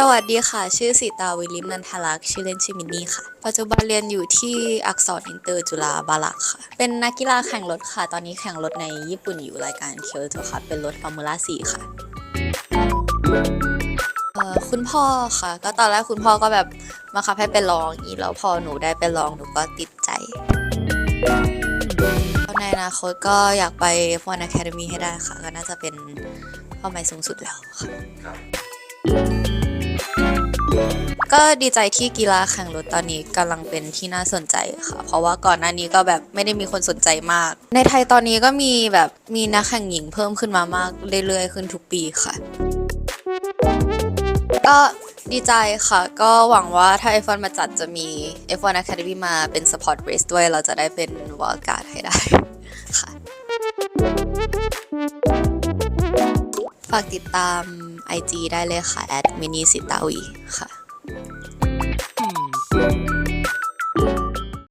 สวัสดีค่ะ ชื่อสิตาวิลิมนันทลักษ์ชื่อเล่นชื่อมินนี่ค่ะ ปัจจุบันเรียนอยู่ที่อักษรอินเตอร์จุฬาบาลักค่ะ เป็นนักกีฬาแข่งรถค่ะ ตอนนี้แข่งรถในญี่ปุ่นอยู่รายการเคียวโตค่ะ เป็นรถฟอร์มูล่าสี่ค่ะคุณพ่อค่ะ ก็ตอนแรกคุณพ่อก็แบบมาคับให้ไปลองอย่างนี้แล้วพอหนูได้ไปลองหนูก็ติดใจในอนาคตก็อยากไป F1 Academy ให้ได้ค่ะ ก็น่าจะเป็นเป้าหมายสูงสุดแล้วค่ะ ก็ดีใจที่กีฬาแข่งรถตอนนี้กำลังเป็นที่น่าสนใจค่ะ เพราะว่าก่อนหน้านี้ก็แบบไม่ได้มีคนสนใจมาก ในไทยตอนนี้ก็มีแบบมีนักแข่งหญิงเพิ่มขึ้นมามากเรื่อยๆขึ้นทุกปีค่ะ ก็ดีใจค่ะ ก็หวังว่าถ้า F1 มาจัดจะมี F1 Academy มาเป็น support race ด้วย เราจะได้เป็นวอลการ์ดให้ได้ค่ะ ฝากติดตาม IG ได้เลยค่ะ at mini สิตาวีค่ะ